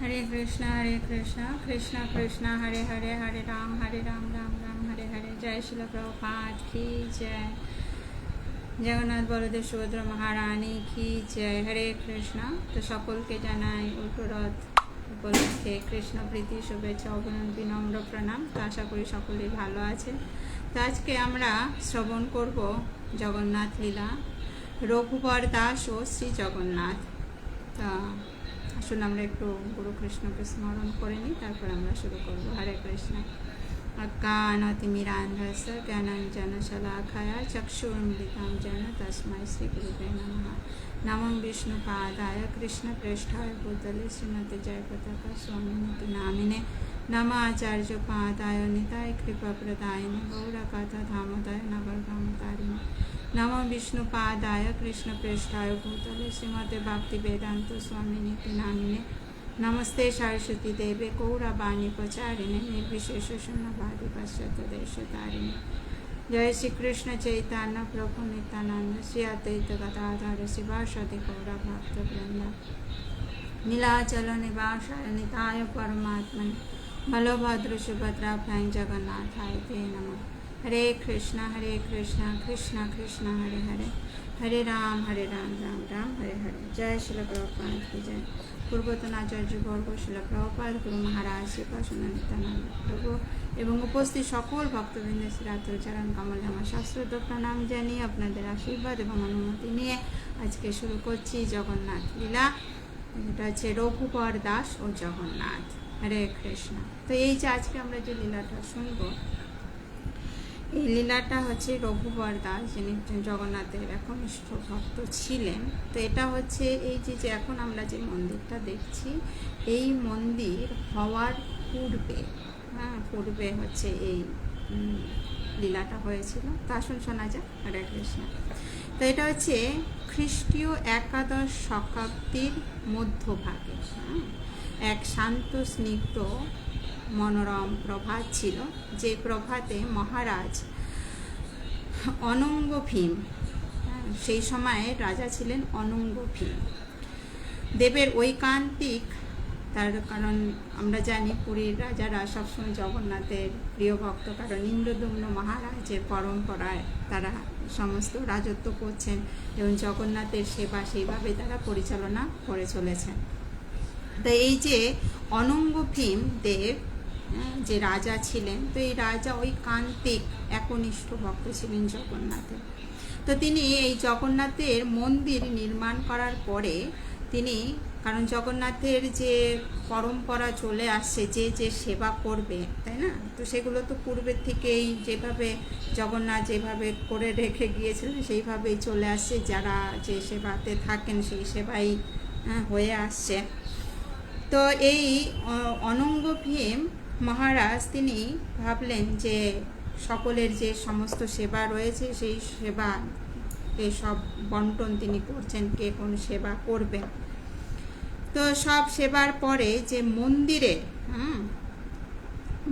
হরে কৃষ্ণ হরে কৃষ্ণ কৃষ্ণ কৃষ্ণ হরে হরে হরে রাম হরে রাম রাম রাম হরে হরে জয় শিল প্রভুপাত কি জয় জগন্নাথ বলদেব সুভদ্র মহারানী কি জয় হরে কৃষ্ণ তো সকলকে জানাই উল্টোরথ উপলক্ষে কৃষ্ণ প্রীতি, শুভেচ্ছা, অভিনন্দন বিনম্র প্রণাম। তো আশা করি সকলেই ভালো আছে তো আজকে আমরা শ্রবণ করব জগন্নাথ লীলা রঘুবর দাস ও শ্রী জগন্নাথ। তা আসুন আমরা একটু গুরু কৃষ্ণকে স্মরণ করে নিই, তারপর আমরা শুরু করব। হরে কৃষ্ণ। অজ্ঞানতিমিরান্ধস জ্ঞানাঞ্জন শলাখায়া চক্ষুর্মিলিতাম যেন তস্मै শ্রীগুরুবে নমঃ। নমঃ বিষ্ণুপাদায় কৃষ্ণপ্রেষ্ঠায় ভূতলে শ্রীমতি জয়পতাকা স্বামিনীতি নামিনে। নম আচার্য পাদায় নিতায় નમ વિષ્ણુપાદાય કૃષ્ણ પ્રેષ્ઠાય ભૂતલે શ્રીમતે ભક્તિ વેદાંત સ્વામીની નામીને નમસ્તે સરસ્વતી દેવે કૌરાબાની પચારીને નિર્વિશેષ શૂન્યવાદી પશ્ચાત દેશ તારીને જય શ્રી કૃષ્ણ ચૈતન્ય પ્રભુ નિત્યાનંદ શ્રી અદ્વૈત ગદાધર શિવાસદિ ગૌરા ભક્ત વૃંદ નીલાચલ નિવાસા નિતાય પરમાત્મન બલભદ્ર સુભદ્રા ભ્રાય જગન્નાથાય તે નમઃ হরে কৃষ্ণ হরে কৃষ্ণ কৃষ্ণ কৃষ্ণ হরে হরে হরে রাম হরে রাম রাম রাম হরে হরে জয় শিল প্রভুপাদ কি জয় পূর্বতন আচার্য বর্গ শিল গুরু মহারাজ শ্রীপাশন নিত্যানন্দ প্রভু এবং উপস্থিত সকল ভক্তবৃন্দ শ্রীরাত্র চরণ কমল আমার শাস্ত্রত প্রণাম জানিয়ে আপনাদের আশীর্বাদ এবং অনুমতি নিয়ে আজকে শুরু করছি জগন্নাথ লীলা। এটা হচ্ছে রঘুবর দাস ও জগন্নাথ। হরে কৃষ্ণ তো এই যে আজকে আমরা যে লীলাটা শুনব এই লীলাটা হচ্ছে রঘুবর দাস, যিনি জগন্নাথের একনিষ্ঠ ভক্ত ছিলেন। তো এটা হচ্ছে এই যে যে এখন আমরা যে মন্দিরটা দেখছি, এই মন্দির হওয়ার পূর্বে হ্যাঁ পূর্বে হচ্ছে এই লীলাটা হয়েছিল। তা আসুন শোনা যাক, হরে কৃষ্ণ। তো এটা হচ্ছে খ্রিস্টীয় একাদশ শতাব্দীর মধ্যভাগে হ্যাঁ এক শান্ত স্নিগ্ধ মনোরম প্রভাত ছিল যে প্রভাতে মহারাজ অনঙ্গ ভীম হ্যাঁ, সেই সময়ে রাজা ছিলেন অনঙ্গ ভীম দেবের ঐকান্তিক তার কারণ আমরা জানি পুরীর রাজারা সবসময় জগন্নাথের প্রিয় ভক্ত কারণ ইন্দ্রদম্ন মহারাজের পরম্পরায় তারা সমস্ত রাজত্ব করছেন এবং জগন্নাথের সেবা সেইভাবে তারা পরিচালনা করে চলেছেন। তো এই যে অনঙ্গ ভীম দেব যে রাজা ছিলেন তো এই রাজা ওই কান্তিক একনিষ্ঠ ভক্ত ছিলেন জগন্নাথের। তো তিনি এই জগন্নাথের মন্দির নির্মাণ করার পরে তিনি কারণ জগন্নাথের যে পরম্পরা চলে আসছে যে যে সেবা করবে তাই না? তো সেগুলো তো পূর্বের থেকেই যেভাবে জগন্নাথ যেভাবে করে রেখে গিয়েছিলেন সেইভাবেই চলে আসছে। যারা যে সেবাতে থাকেন সেই সেবাই হ্যাঁ, হয়ে আসছে। তো এই অনঙ্গ ভীম মহারাজ, তিনি ভাবলেন যে সকলের যে সমস্ত সেবা রয়েছে, সেই সেবা সব বন্টন তিনি করছেন, কে কোন সেবা করবেন। তো সব সেবার পরে যে মন্দিরে, হুম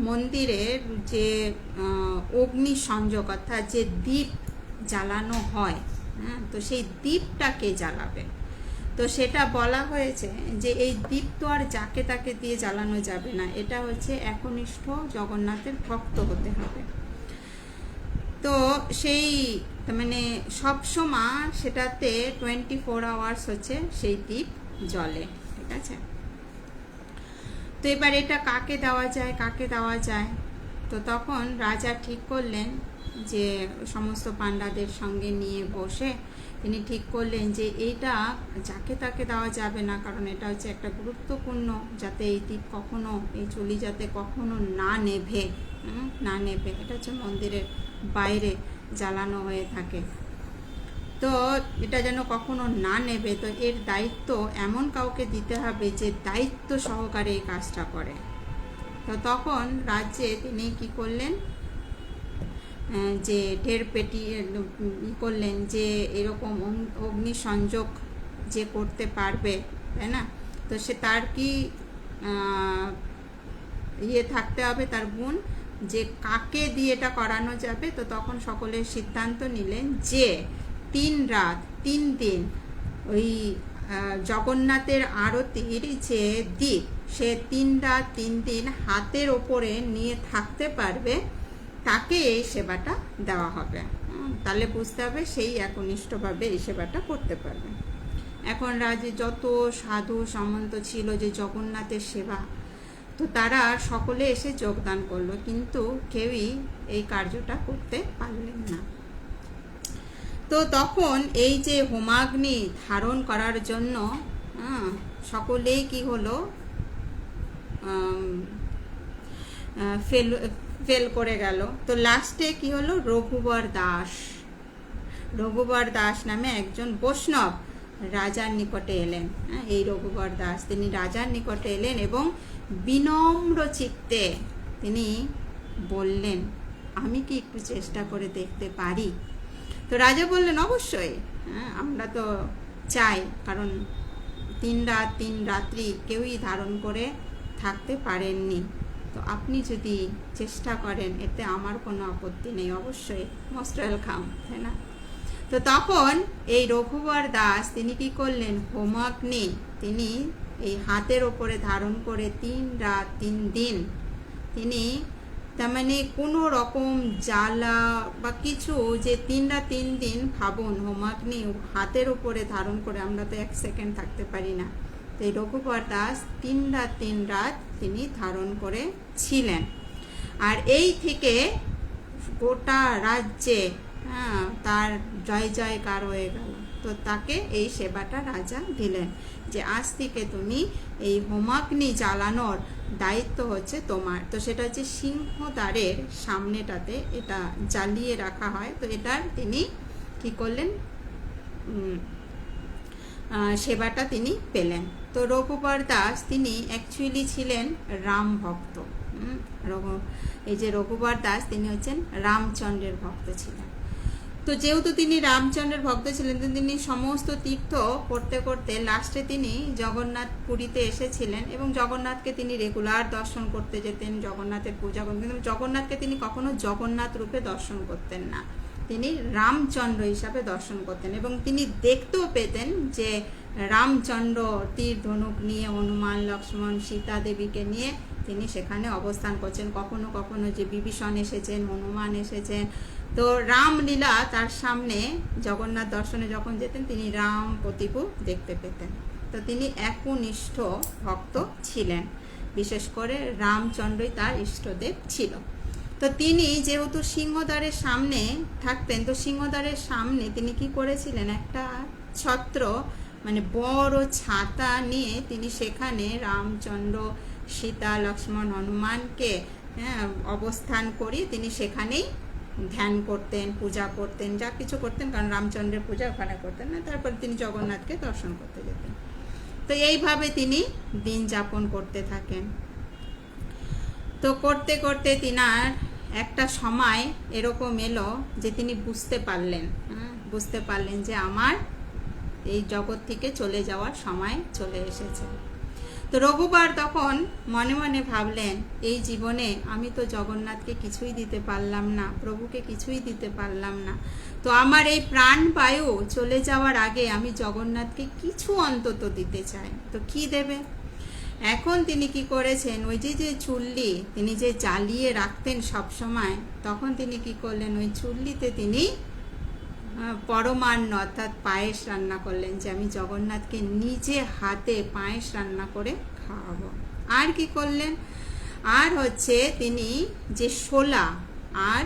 মন্দিরের যে অগ্নি সংযোগ অর্থাৎ যে দ্বীপ জ্বালানো হয় হ্যাঁ তো সেই দ্বীপটাকে জ্বালাবে? তো সেটা বলা হয়েছে যে এই দ্বীপ তো আর যাকে তাকে দিয়ে জ্বালানো যাবে না। এটা হচ্ছে একনিষ্ঠ জগন্নাথের ভক্ত হতে হবে। তো সেই মানে সবসময় সেটাতে টোয়েন্টি ফোর আওয়ার্স হচ্ছে সেই দ্বীপ জলে, ঠিক আছে? তো এবার এটা কাকে দেওয়া যায়, কাকে দেওয়া যায়? তো তখন রাজা ঠিক করলেন যে সমস্ত পাণ্ডাদের সঙ্গে নিয়ে বসে তিনি ঠিক করলেন যে এইটা যাকে তাকে দেওয়া যাবে না, কারণ এটা হচ্ছে একটা গুরুত্বপূর্ণ যাতে এই দ্বীপ কখনো, এই চুলি যাতে কখনো না নেভে না নেভে। এটা হচ্ছে মন্দিরের বাইরে জ্বালানো হয়ে থাকে। তো এটা যেন কখনো না নেবে তো এর দায়িত্ব এমন কাউকে দিতে হবে যে দায়িত্ব সহকারে এই কাজটা করে। তো তখন রাজ্যে তিনি কি করলেন? যে ঢের পেটি ই করলেন যে এরকম অগ্নি- অগ্নিসংযোগ যে করতে পারবে, তাই না? তো সে তার কি ইয়ে থাকতে হবে তার গুণ? যে কাকে দিয়ে এটা করানো যাবে? তো তখন সকলে সিদ্ধান্ত নিলেন যে তিন রাত, তিন দিন ওই জগন্নাথের আরতির যে দ্বীপ সে তিন রাত, তিন দিন হাতের ওপরে নিয়ে থাকতে পারবে। তাকে এই সেবাটা দেওয়া হবে। তাহলে বুঝতে হবে সেই একনিষ্ঠভাবে এই সেবাটা করতে পারবে। এখন রাজ্যে যত সাধু সামন্ত ছিল যে জগন্নাথের সেবা, তো তারা সকলে এসে যোগদান করল, কিন্তু কেউই এই কার্যটা করতে পারলেন না। তো তখন এই যে হোমাগ্নি ধারণ করার জন্য সকলেই কি হলো? ফেল ফেল করে গেল। তো লাস্টে কি হলো? রঘুবর দাস। রঘুবর দাস নামে একজন বৈষ্ণব রাজার নিকটে এলেন। হ্যাঁ, এই রঘুবর দাস তিনি রাজার নিকটে এলেন এবং বিনম্র চিত্তে তিনি বললেন আমি কি একটু চেষ্টা করে দেখতে পারি? তো রাজা বললেন অবশ্যই। হ্যাঁ আমরা তো চাই কারণ তিন রাত তিন রাত্রি কেউই ধারণ করে থাকতে পারেননি। তো আপনি যদি চেষ্টা করেন, এতে আমার কোনো আপত্তি নেই। অবশ্যই মোস্ট ওয়েলকাম তাই না? তো তখন এই রঘুবর দাস, তিনি কি করলেন? হোমাগ্নি তিনি এই হাতের ওপরে ধারণ করে তিন রাত, তিন দিন তিনি তার মানে কোনো রকম জ্বালা বা কিছু যে তিন রাত, তিন দিন ভাবুন হোমাগ্নি হাতের ওপরে ধারণ করে আমরা তো এক সেকেন্ড থাকতে পারি না। তো এই রঘুবর দাস তিন রাত তিন রাত তিনি ধারণ করে ছিলেন। আর এই থেকে গোটা রাজ্যে হ্যাঁ তার জয় জয়কার হয়ে গেল। তো তাকে এই সেবাটা রাজা দিলেন যে, আজ থেকে তুমি এই হোমাগ্নি জ্বালানোর দায়িত্ব হচ্ছে তোমার। তো সেটা হচ্ছে সিংহদ্বারের সামনেটাতে এটা জ্বালিয়ে রাখা হয়। তো এটার তিনি কি করলেন? সেবাটা তিনি পেলেন। তো রঘুবর দাস তিনি অ্যাকচুয়ালি ছিলেন রাম ভক্ত। এই যে রঘুবর দাস, তিনি হচ্ছেন রামচন্দ্রের ভক্ত ছিলেন। তো যেহেতু তিনি রামচন্দ্রের ভক্ত ছিলেন তিনি সমস্ত তীর্থ করতে করতে লাস্টে তিনি জগন্নাথ পুরীতে এসেছিলেন এবং জগন্নাথকে তিনি রেগুলার দর্শন করতে যেতেন, জগন্নাথের পূজা করতেন। কিন্তু জগন্নাথকে তিনি কখনো জগন্নাথ রূপে দর্শন করতেন না। তিনি রামচন্দ্র হিসাবে দর্শন করতেন এবং তিনি দেখতেও পেতেন যে রামচন্দ্র তীর ধনুক নিয়ে হনুমান, লক্ষ্মণ, সীতা দেবীকে নিয়ে তিনি সেখানে অবস্থান করছেন। কখনো কখনো যে বিভীষণ এসেছেন, হনুমান এসেছেন। তো রামলীলা তার সামনে জগন্নাথ দর্শনে যখন যেতেন, তিনি রাম প্রতিভু দেখতে পেতেন। তো তিনি একনিষ্ঠ ভক্ত ছিলেন। বিশেষ করে রামচন্দ্রই তার ইষ্টদেব ছিল। তো তিনি যেহেতু সিংহদ্বারের সামনে থাকতেন, তো সিংহদ্বারের সামনে তিনি কি করেছিলেন? একটা ছত্র মানে বড় ছাতা নিয়ে তিনি সেখানে রামচন্দ্র, সীতা, লক্ষ্মণ হনুমানকে হ্যাঁ অবস্থান করিয়ে তিনি সেখানেই ধ্যান করতেন, পূজা করতেন, যা কিছু করতেন, কারণ রামচন্দ্রের পূজা ওখানে করতেন না, তারপর তিনি জগন্নাথকে দর্শন করতে যেতেন। তো এইভাবে তিনি দিন যাপন করতে থাকেন। তো করতে করতে তিনার একটা সময় এরকম এলো যে তিনি বুঝতে পারলেন বুঝতে পারলেন যে আমার এই জগৎ থেকে চলে যাওয়ার সময় চলে এসেছে। তো রঘুবার তখন মনে মনে ভাবলেন, এই জীবনে আমি তো জগন্নাথকে কিছুই দিতে পারলাম না, প্রভুকে কিছুই দিতে পারলাম না। তো আমার এই প্রাণ প্রাণবায়ু চলে যাওয়ার আগে আমি জগন্নাথকে কিছু অন্তত দিতে চাই। তো কি দেবে? এখন তিনি কি করেছেন? ওই যে যে চুল্লি তিনি যে জ্বালিয়ে রাখতেন সব সময় তখন তিনি কি করলেন? ওই চুল্লিতে তিনি পরমান্ন অর্থাৎ পায়েস রান্না করলেন যে আমি জগন্নাথকে নিজে হাতে পায়েস রান্না করে খাওয়াবো। আর কি করলেন? আর হচ্ছে তিনি যে শোলা আর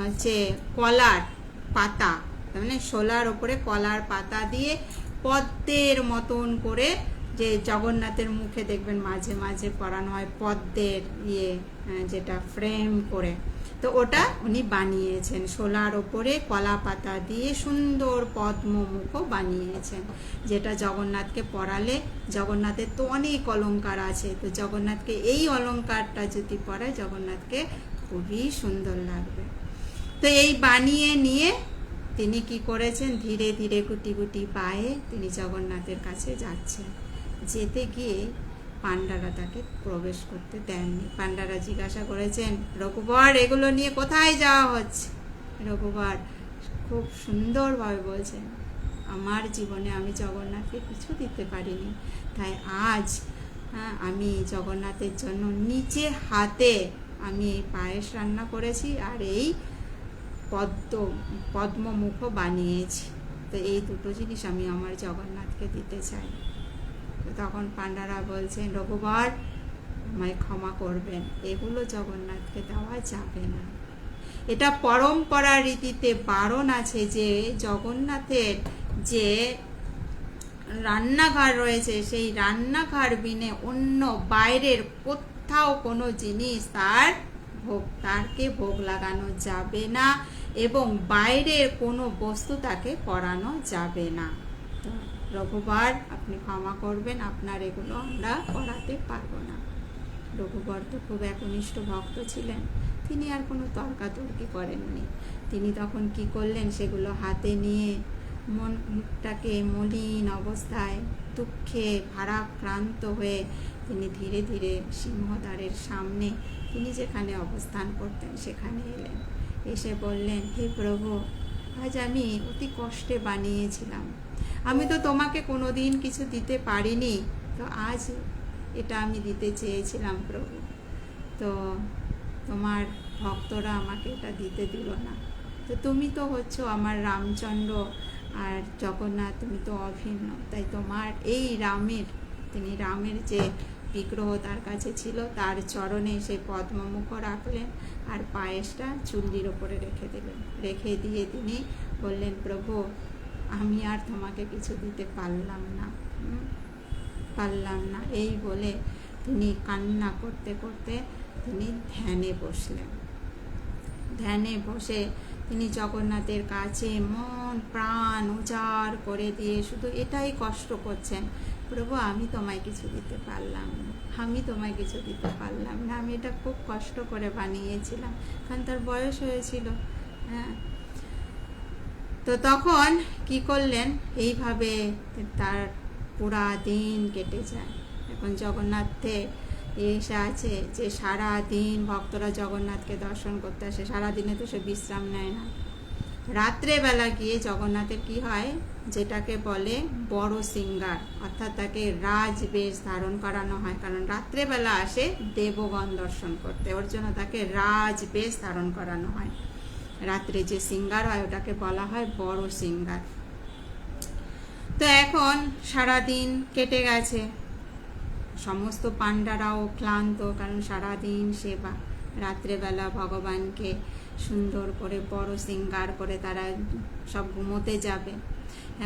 হচ্ছে কলার পাতা মানে শোলার ওপরে কলার পাতা দিয়ে পদ্মের মতন করে যে জগন্নাথের মুখে দেখবেন মাঝে মাঝে পরানো হয় পদ্মের ইয়ে যেটা ফ্রেম করে। তো ওটা উনি বানিয়েছেন, শোলার ওপরে কলা পাতা দিয়ে সুন্দর পদ্ম মুখও বানিয়েছেন। যেটা জগন্নাথকে পরালে, জগন্নাথের তো অনেক অলঙ্কার আছে, তো জগন্নাথকে এই অলঙ্কারটা যদি পরায়, জগন্নাথকে খুবই সুন্দর লাগবে। তো এই বানিয়ে নিয়ে তিনি কি করেছেন? ধীরে ধীরে গুটি গুটি পায়ে তিনি জগন্নাথের কাছে যাচ্ছেন। যেতে গিয়ে পান্ডারা তাকে প্রবেশ করতে দেননি। পান্ডারা জিজ্ঞাসা করেছেন, রঘুবর, এগুলো নিয়ে কোথায় যাওয়া হচ্ছে? রঘুবর খুব সুন্দরভাবে বলছেন, আমার জীবনে আমি জগন্নাথকে কিছু দিতে পারিনি। তাই আজ হ্যাঁ আমি জগন্নাথের জন্য নিচে হাতে আমি এই পায়েস রান্না করেছি আর এই পদ্ম পদ্মমুখও বানিয়েছি। তো এই দুটো জিনিস আমি আমার জগন্নাথকে দিতে চাই। তখন পাণ্ডারা বলছেন, রঘুবর, আমায় ক্ষমা করবেন, এগুলো জগন্নাথকে দেওয়া যাবে না। এটা পরম্পরা রীতিতে বারণ আছে যে জগন্নাথের যে রান্নাঘর রয়েছে, সেই রান্নাঘর বিনে অন্য বাইরের কোথাও কোনো জিনিস তার ভোগ, তারকে ভোগ লাগানো যাবে না এবং বাইরের কোনো বস্তু তাকে পরানো যাবে না। রঘুবার, আপনি ক্ষমা করবেন, আপনার এগুলো আমরা করাতে পারব না। রঘুবর তো খুব একনিষ্ঠ ভক্ত ছিলেন, তিনি আর কোনো তর্কাতর্কি করেননি। তিনি তখন কি করলেন সেগুলো হাতে নিয়ে মন, মুখটাকে মলিন অবস্থায় দুঃখে ভারাক্রান্ত হয়ে তিনি ধীরে ধীরে সিংহদ্বারের সামনে, তিনি যেখানে অবস্থান করতেন সেখানে এলেন। এসে বললেন, হে প্রভু আজ আমি অতি কষ্টে বানিয়েছিলাম। আমি তো তোমাকে কোনো দিন কিছু দিতে পারিনি। তো আজ এটা আমি দিতে চেয়েছিলাম প্রভু। তো তোমার ভক্তরা আমাকে এটা দিতে দিল না। তো তুমি তো হচ্ছ আমার রামচন্দ্র আর জগন্নাথ, তুমি তো অভিন্ন। তাই তোমার এই রামের তিনি রামের যে বিগ্রহ তার কাছে ছিল। তার চরণে সেই পদ্মমুখ রাখলেন আর পায়েসটা চুল্লির ওপরে রেখে দিলেন। রেখে দিয়ে তিনি বললেন, প্রভু, আমি আর তোমাকে কিছু দিতে পারলাম না? পারলাম না। এই বলে তিনি কান্না করতে করতে তিনি ধ্যানে বসলেন। ধ্যানে বসে তিনি জগন্নাথের কাছে মন, প্রাণ উজাড় করে দিয়ে শুধু এটাই কষ্ট করছেন প্রভু, আমি তোমায় কিছু দিতে পারলাম না। আমি তোমায় কিছু দিতে পারলাম না। আমি এটা খুব কষ্ট করে বানিয়েছিলাম, কারণ তার বয়স হয়েছিল। হ্যাঁ। তো তখন কি করলেন? এইভাবে তার পুরা দিন কেটে যায়। এখন জগন্নাথে এসে আছে যে সারা দিন ভক্তরা জগন্নাথকে দর্শন করতে আসে। সারা দিনে তো সে বিশ্রাম নেয় না। রাত্রেবেলা গিয়ে জগন্নাথের কি হয়? যেটাকে বলে বড় সিঙ্গার, অর্থাৎ তাকে রাজবেশ ধারণ করানো হয়। কারণ রাত্রেবেলা আসে দেবগণ দর্শন করতে, ওর জন্য তাকে রাজবেশ ধারণ করানো হয়। রাত্রে যে সিঙ্গার হয়, ওটাকে বলা হয় বড় সিঙ্গার। তো এখন সারাদিন কেটে গেছে। সমস্ত পাণ্ডারাও ক্লান্ত, কারণ সারাদিন সেবা। রাত্রেবেলা ভগবানকে সুন্দর করে, বড় সিঙ্গার করে তারা সব ঘুমোতে যাবে।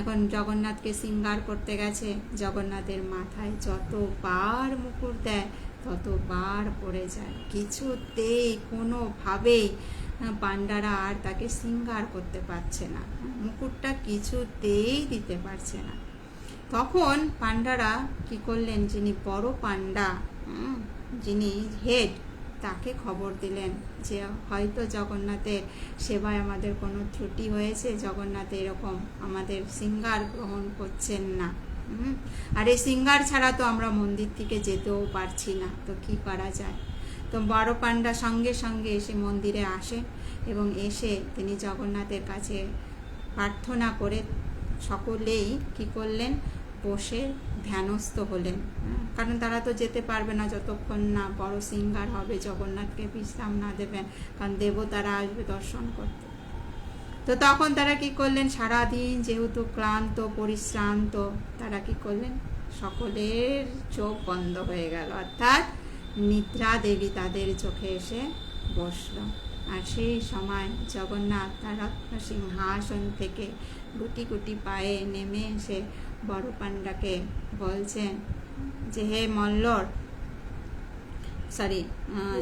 এখন জগন্নাথকে সিঙ্গার করতে গেছে, জগন্নাথের মাথায় যতবার মুকুট দেয়, ততবার পড়ে যায়। কিছুতেই, কোনোভাবেই পাণ্ডারা আর তাকে সিঙ্গার করতে পারছে না। মুকুটটা কিছুতেই দিতে পারছে না। তখন পাণ্ডারা কি করলেন, যিনি বড় পাণ্ডা যিনি হেড তাকে খবর দিলেন যে হয়তো জগন্নাথের সেবায় আমাদের কোনো ত্রুটি হয়েছে, জগন্নাথ এরকম আমাদের সিঙ্গার গ্রহণ করছেন না। আর এই সিঙ্গার ছাড়া তো আমরা মন্দির থেকে যেতেও পারছি না, তো কি করা যায়? তো বড় পাণ্ডা সঙ্গে সঙ্গে এসে মন্দিরে আসে এবং এসে তিনি জগন্নাথের কাছে প্রার্থনা করে সকলেই কি করলেন? বসে ধ্যানস্থ হলেন। কারণ তারা তো যেতে পারবে না যতক্ষণ না বড় সিঙ্গার হবে, জগন্নাথকে বিশ্রাম না দেবেন, কারণ দেবতারা আসবে দর্শন করতে। তো তখন তারা কি করলেন? সারাদিন যেহেতু ক্লান্ত, পরিশ্রান্ত, তারা কি করলেন? সকলের চোখ বন্ধ হয়ে গেল। অর্থাৎ নিদ্রা দেবী তাদের চোখে এসে বসল। আর সেই সময় জগন্নাথ তার রত্ন সিংহাসন থেকে গুটি গুটি পায়ে নেমে এসে বড় পাণ্ডাকে বলছেন যে, হে মল্লর সরি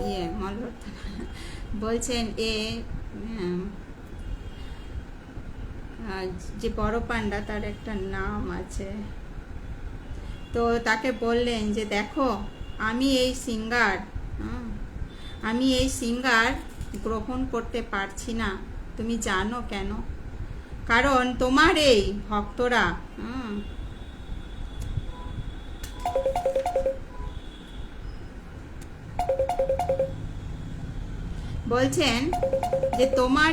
ইয়ে মল্লর। বলছেন, এ যে বড় পাণ্ডা তার একটা নাম আছে তো তাকে বললেন যে, দেখো, আমি এই সিঙ্গার আমি এই সিঙ্গার গ্রহণ করতে পারছি না তুমি জানো কেন কারণ তোমার এই ভক্তরা বলছেন যে তোমার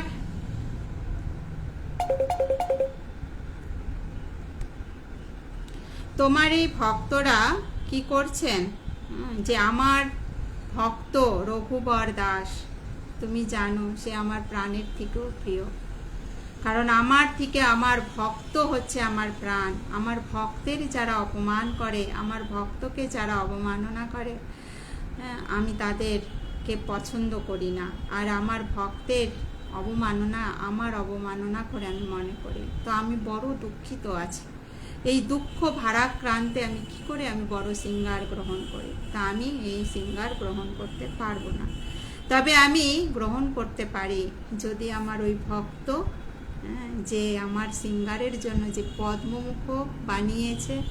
তোমার এই ভক্তরা কি করছেন? যে আমার ভক্ত রঘুবর দাস, তুমি জানো সে আমার প্রাণের থেকেও প্রিয়। কারণ আমার থেকে আমার ভক্ত হচ্ছে আমার প্রাণ। আমার ভক্তের যারা অপমান করে আমার ভক্তকে যারা অবমাননা করে হ্যাঁ, আমি তাদেরকে পছন্দ করি না। আর আমার ভক্তের অবমাননা আমার অবমাননা করে আমি মনে করি। তো আমি বড় দুঃখিত আছি। এই দুঃখ ভারাক্রান্তে আমি কি করে আমি বড় সিঙ্গার গ্রহণ করি? তা আমি এই সিঙ্গার গ্রহণ করতে পারব না। তবে আমি গ্রহণ করতে পারি যদি আমার ওই ভক্ত যে আমার সিঙ্গারের জন্য যে পদ্মমুখ বানিয়েছে,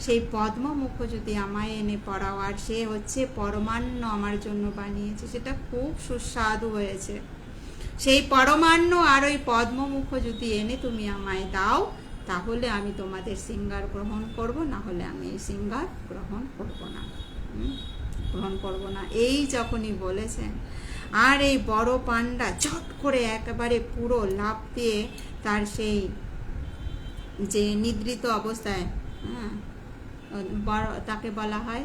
সেই পদ্মমুখ যদি আমায় এনে পড়াও, আর সে হচ্ছে পরমান্ন আমার জন্য বানিয়েছে, সেটা খুব সুস্বাদু হয়েছে। সেই পরমান্ন আর ওই পদ্মমুখ যদি এনে তুমি আমায় দাও, তাহলে আমি তোমাদের সিঙ্গার গ্রহণ করব, না হলে আমি এই সিঙ্গার গ্রহণ করব না। গ্রহণ করব না। এই যখনই বলেছেন আর এই বড় পান্ডা চট করে একেবারে পুরো লাভ দিয়ে তার সেই যে নিদ্রিত অবস্থায় হ্যাঁ বড় তাকে বলা হয়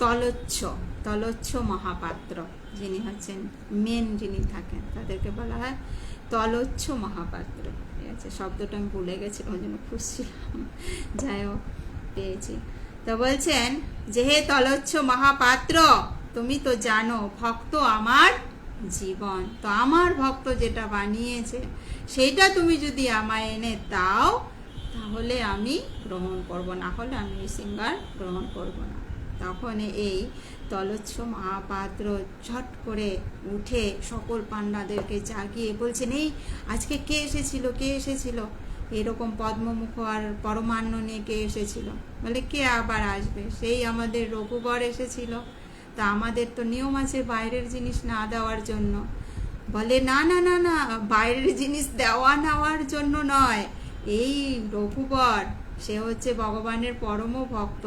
তলোচ্ছ তলোচ্ছ মহাপাত্র যিনি হচ্ছেন মেন যিনি থাকেন, তাদেরকে বলা হয় তলোচ্ছ মহাপাত্র। ঠিক আছে, শব্দটা আমি ভুলে গেছি ওই জন্য খুঁজছিলাম। যাই হোক, পেয়েছি। তো বলছেন যে হে তলোচ্ছ মহাপাত্র তুমি তো জানো, ভক্ত আমার জীবন। তো আমার ভক্ত যেটা বানিয়েছে সেইটা তুমি যদি আমায় এনে দাও, তাহলে আমি গ্রহণ করব। না হলে আমি এই সিঙ্গার গ্রহণ করব না। তখন এই তলোচ্ছ মহাপাত্র ঝট করে উঠে সকল পান্ডাদেরকে জাগিয়ে বলছেন, এই, আজকে কে এসেছিল? কে এসেছিল? এরকম পদ্মমুখ আর পরমান্ন নিয়ে কে এসেছিল? বলে, কে আবার আসবে? সেই আমাদের রঘুবর এসেছিল। তা আমাদের তো নিয়ম আছে বাইরের জিনিস না দেওয়ার জন্য। বলে, না না না না, বাইরের জিনিস দেওয়া নেওয়ার জন্য নয়। এই রঘুবর, সে হচ্ছে ভগবানের পরম ভক্ত।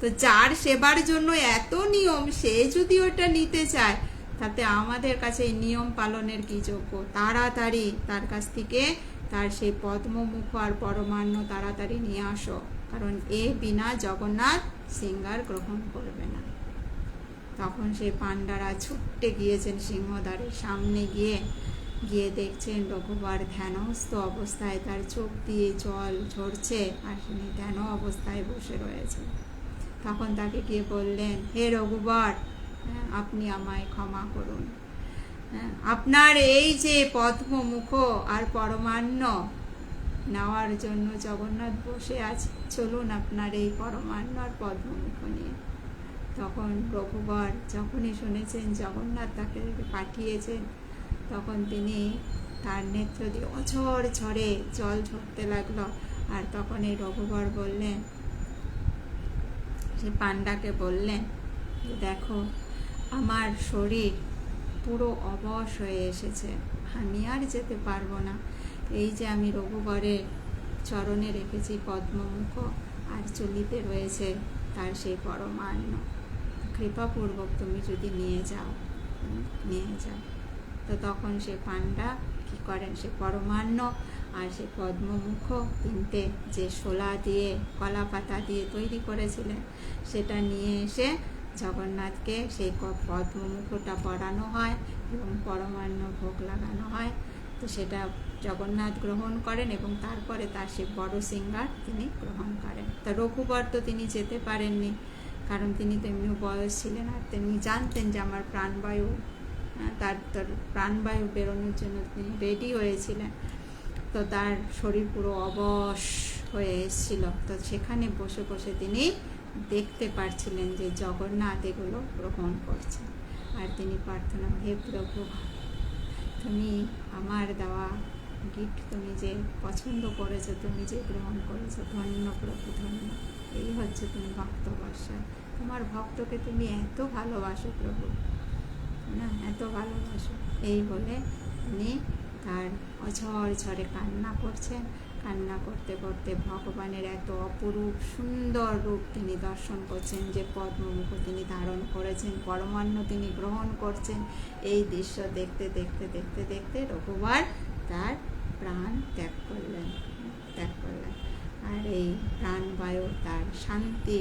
তো যার সেবার জন্য এত নিয়ম, সে যদি ওটা নিতে চায়, তাতে আমাদের কাছে এই নিয়ম পালনের কি যোগ্য? তাড়াতাড়ি তার কাছ থেকে তার সেই পদ্মমুখ আর পরমান্ন তাড়াতাড়ি নিয়ে আসো। কারণ এ বিনা জগন্নাথ সিঙ্গার গ্রহণ করবে না। তখন সেই পান্ডারা ছুটতে গিয়েছেন সিংহদ্বারের সামনে গিয়ে গিয়ে দেখছেন রঘুবার ধ্যানস্থ অবস্থায় তার চোখ দিয়ে জল ঝরছে আর তিনি ধ্যান অবস্থায় বসে রয়েছেন। তখন তাকে গিয়ে বললেন হে রঘুবার হ্যাঁ, আপনি আমায় ক্ষমা করুন। হ্যাঁ, আপনার এই যে পদ্মমুখ আর পরমান্ন নেওয়ার জন্য জগন্নাথ বসে আছে চলুন আপনার এই পরমান্ন আর পদ্মমুখ নিয়ে। তখন রঘুবর যখনই শুনেছেন, জগন্নাথ তাকে পাঠিয়েছেন, তখন তিনি তার নেত্র দিয়ে অঝর ঝরে জল ঝরতে লাগল। আর তখন এই রঘুবর বললেন, সে পান্ডাকে বললেন, দেখো, আমার শরীর পুরো অবশ হয়ে এসেছে, আমি আর যেতে পারব না। এই যে আমি রঘুবরের চরণে রেখেছি পদ্মমুখ, আর চলিতে রয়েছে তার সেই পরমান্ন। কৃপাপূর্বক তুমি যদি নিয়ে যাও নিয়ে যাও। তো তখন সে পান্ডা কি করেন? সে পরমান্ন আর সে পদ্মমুখ তিনটে যে শোলা দিয়ে কলা পাতা দিয়ে তৈরি করেছিলেন সেটা নিয়ে এসে জগন্নাথকে সেই পদ্মমুখটা পরানো হয় এবং পরমান্ন ভোগ লাগানো হয়। তো সেটা জগন্নাথ গ্রহণ করেন এবং তারপরে তার সে বড় সিঙ্গার তিনি গ্রহণ করেন। তা রঘুবর তো তিনি যেতে পারেননি। কারণ তিনি তো এমনি বয়স ছিলেন আর তিনি জানতেন যে আমার প্রাণবায়ু তার তার প্রাণবায়ু বেরোনোর জন্য তিনি রেডি হয়েছিলেন। তো তার শরীর পুরো অবশ হয়ে এসেছিল। তো সেখানে বসে বসে তিনি দেখতে পারছিলেন যে জগন্নাথ এগুলো গ্রহণ করছে আর তিনি প্রার্থনা, হে প্রভু, তুমি আমার দেওয়া গিফট তুমি যে পছন্দ করেছ, তুমি যে গ্রহণ করেছ, ধন্য প্রভু, ধন্য। এই হচ্ছে তুমি ভক্তবর্ষা তোমার ভক্তকে তুমি এত ভালোবাসো প্রভু। না, এত ভালোবাসো। এই বলে তিনি তার অঝর ঝরে কান্না করছেন। কান্না করতে করতে ভগবানের এত অপরূপ, সুন্দর রূপ তিনি দর্শন করছেন যে পদ্মমুখ তিনি ধারণ করেছেন, পরমান্ন তিনি গ্রহণ করছেন। এই দৃশ্য দেখতে দেখতে দেখতে দেখতে রঘুবার তার প্রাণ ত্যাগ করলেন ত্যাগ করলেন। আর এই প্রাণবায়ু তার শান্তি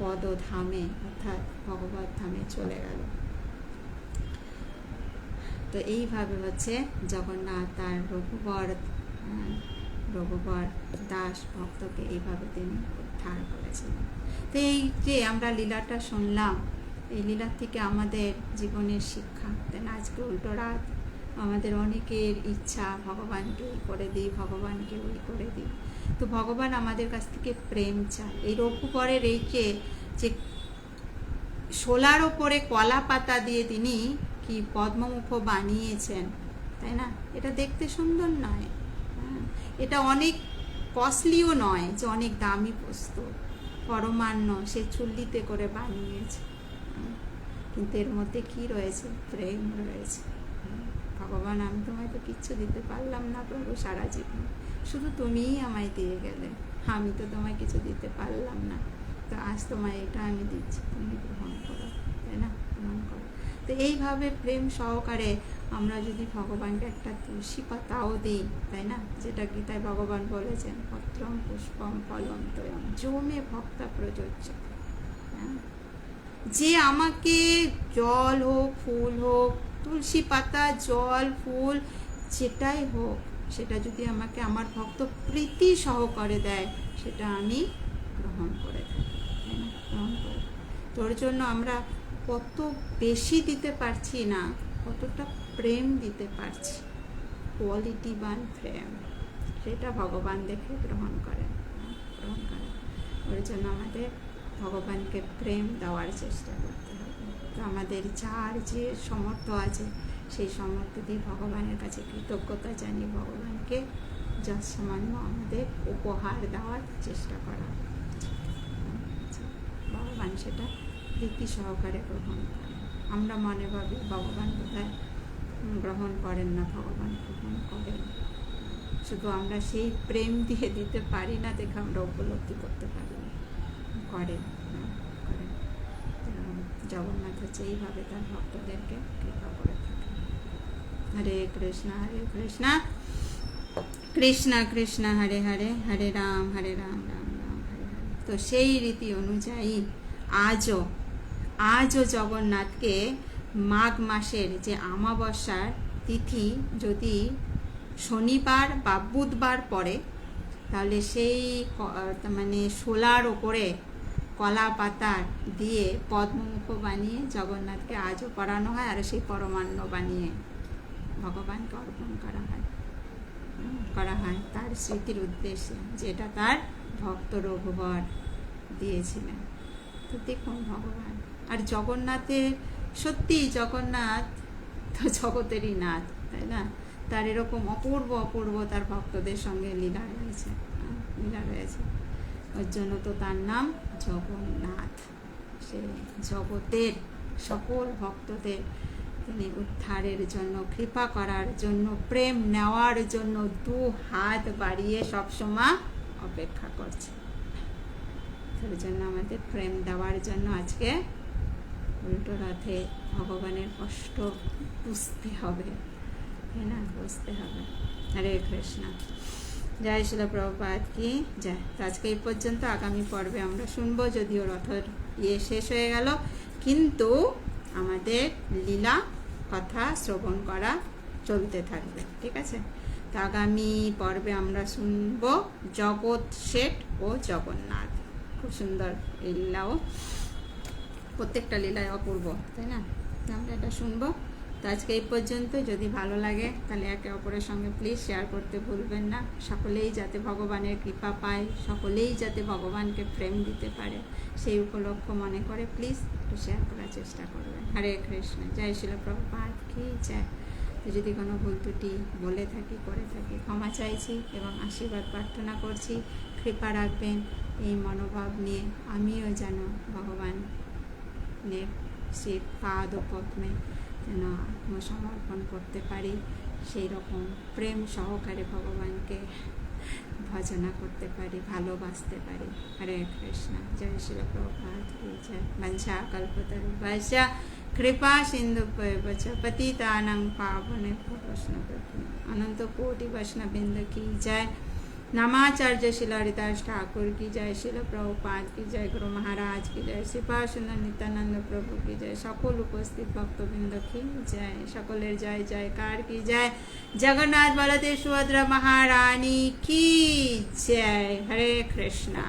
পদধামে, অর্থাৎ ভগবত ধামে চলে গেল। তো এইভাবে হচ্ছে জগন্নাথ তার রঘুবর রঘুবর দাস ভক্তকে এইভাবে তিনি উদ্ধার করেছিলেন তো এই যে আমরা লীলাটা শুনলাম, এই লীলার থেকে আমাদের জীবনের শিক্ষা। দেন আজকে উল্টো রাত, আমাদের অনেকের ইচ্ছা ভগবানকে এই করে দিই ভগবানকে ওই করে দিই। তো ভগবান আমাদের কাছ থেকে প্রেম চায়। এই রঘুবরের এই যে যে শোলার ওপরে কলা পাতা দিয়ে তিনি কি পদ্মমুখ বানিয়েছেন তাই না? এটা দেখতে সুন্দর নয়। হ্যাঁ, এটা অনেক কস্টলিও নয় যে অনেক দামি পুস্তক পরমান্ন সে চুল্লিতে করে বানিয়েছে। হ্যাঁ, কিন্তু এর মধ্যে কি রয়েছে? প্রেম রয়েছে। হ্যাঁ, ভগবান আমি তোমায় তো কিচ্ছু দিতে পারলাম না প্রভু সারা জীবন। শুধু তুমিই আমায় দিয়ে গেলে। আমি তো তোমায় কিছু দিতে পারলাম না। তো আজ তোমায় এটা আমি দিচ্ছি, তুমি গ্রহণ করো, তাই না? গ্রহণ করো। তো এইভাবে প্রেম সহকারে আমরা যদি ভগবানকে একটা তুলসী পাতাও দিই, তাই না? যেটা গীতায় ভগবান বলেছেন, পত্রম পুষ্পম ফলম তয়ম জমে ভক্তা প্রযোজ্য। হ্যাঁ? যে আমাকে জল হোক, ফুল হোক, তুলসী পাতা, জল, ফুল, যেটাই হোক সেটা যদি আমাকে আমার ভক্ত প্রীতি সহকারে দেয়, সেটা আমি গ্রহণ করে থাকি, তাই গ্রহণ করে তোর জন্য আমরা কত বেশি দিতে পারছি না, কতটা প্রেম দিতে পারছি। কোয়ালিটিবান প্রেম, সেটা ভগবান দেখে গ্রহণ করেন গ্রহণ করেন ওর জন্য আমাদের ভগবানকে প্রেম দেওয়ার চেষ্টা করতে হবে। তো আমাদের যার যে সমর্থ আছে সেই সমর্থ দিয়ে ভগবানের কাছে কৃতজ্ঞতা জানিয়ে ভগবানকে যৎসামান্য আমাদের উপহার দেওয়ার চেষ্টা করা। ভগবান সেটা প্রীতি সহকারে গ্রহণ করে আমরা মনে ভাবি ভগবান বোধহয় গ্রহণ করেন না ভগবান গ্রহণ করেন। শুধু আমরা সেই প্রেম দিয়ে দিতে পারি না দেখে আমরা উপলব্ধি করতে পারি না। করেন হ্যাঁ, জগন্নাথ হচ্ছে এইভাবে তার ভক্তদেরকে কৃপা করে হরে কৃষ্ণ হরে কৃষ্ণ কৃষ্ণ কৃষ্ণ হরে হরে হরে রাম হরে রাম রাম রাম হরে হরে তো সেই রীতি অনুযায়ী আজও আজও জগন্নাথকে মাঘ মাসের যে আমাবস্যার তিথি যদি শনিবার বা বুধবার পড়ে, তাহলে সেই মানে শোলার ওপরে কলা পাতা দিয়ে পদ্মমুখ বানিয়ে জগন্নাথকে আজও পরানো হয় আর সেই পরমান্ন বানিয়ে ভগবানকে অর্পণ করা হয়। করা হয় তার স্মৃতির উদ্দেশ্যে যেটা তার ভক্ত রঘুবর দিয়েছিলেন। তো দেখুন ভগবান আর জগন্নাথের সত্যি জগন্নাথ তো জগতেরই নাথ তাই না? তার এরকম অপূর্ব অপূর্ব তার ভক্তদের সঙ্গে লীলা রয়েছে হ্যাঁ, লীলা রয়েছে। ওর জন্য তো তার নাম জগন্নাথ। সে জগতের সকল ভক্তদের তিনি উদ্ধারের জন্য, কৃপা করার জন্য, প্রেম নেওয়ার জন্য দু হাত বাড়িয়ে সবসময় অপেক্ষা করছে তার জন্য আমাদের প্রেম দেওয়ার জন্য আজকে উল্টো রথে ভগবানের কষ্ট বুঝতে হবে। তাই না? বুঝতে হবে। হরে কৃষ্ণ। জয় শিল প্রভুপাত কি? জয়। তো আজকে এই পর্যন্ত আগামী পর্বে আমরা শুনব, যদিও রথের ইয়ে শেষ হয়ে গেল, কিন্তু আমাদের লীলা কথা শ্রবণ করা চলতে থাকবে, ঠিক আছে? তো আগামী পর্বে আমরা শুনব জগৎ শেঠ ও জগন্নাথ। খুব সুন্দর এই লীলাও। প্রত্যেকটা লীলায় অপূর্ব, তাই না? আমরা এটা শুনব। তো আজকে এই পর্যন্ত। যদি ভালো লাগে, তাহলে একে অপরের সঙ্গে প্লিজ শেয়ার করতে ভুলবেন না। সকলেই যাতে ভগবানের কৃপা পায়, সকলেই যাতে ভগবানকে প্রেম দিতে পারে, সেই উপলক্ষ মনে করে প্লিজ একটু শেয়ার করার চেষ্টা করবেন। হরে কৃষ্ণ, জয় শিল প্রভুপাত কি জয়। যদি কোনো ভুল ত্রুটি বলে থাকি, করে থাকি, ক্ষমা চাইছি এবং আশীর্বাদ প্রার্থনা করছি, কৃপা রাখবেন, এই মনোভাব নিয়ে আমিও যেন ভগবানের সে পাদ ও পদ্মে যেন আত্মসমর্পণ করতে পারি। সেই রকম প্রেম সহকারে ভগবানকে ভজনা করতে পারি, ভালোবাসতে পারি। হরে কৃষ্ণ। জয় শিল প্রভাত। কল্পতরু বৈশা কৃপা সিন্ধু পতিতানং পাবনে প্রশ্ন অনন্ত কোটি বৈষ্ণবৃন্দ কি জয়। नामाचार्य शिला हरिदास ठाकुर की जय शिल प्रभुपाद की जय गुरु महाराज की जय শ্রীপা সুন্দর নিত্যানন্দ প্রভু কি জয় সকল উপস্থিত ভক্তবৃন্দ কি জয় সকলের জয় জয়কার কি জয় জগন্নাথ বলদেব সুভদ্রা মহারানী কি জয় হরে কৃষ্ণা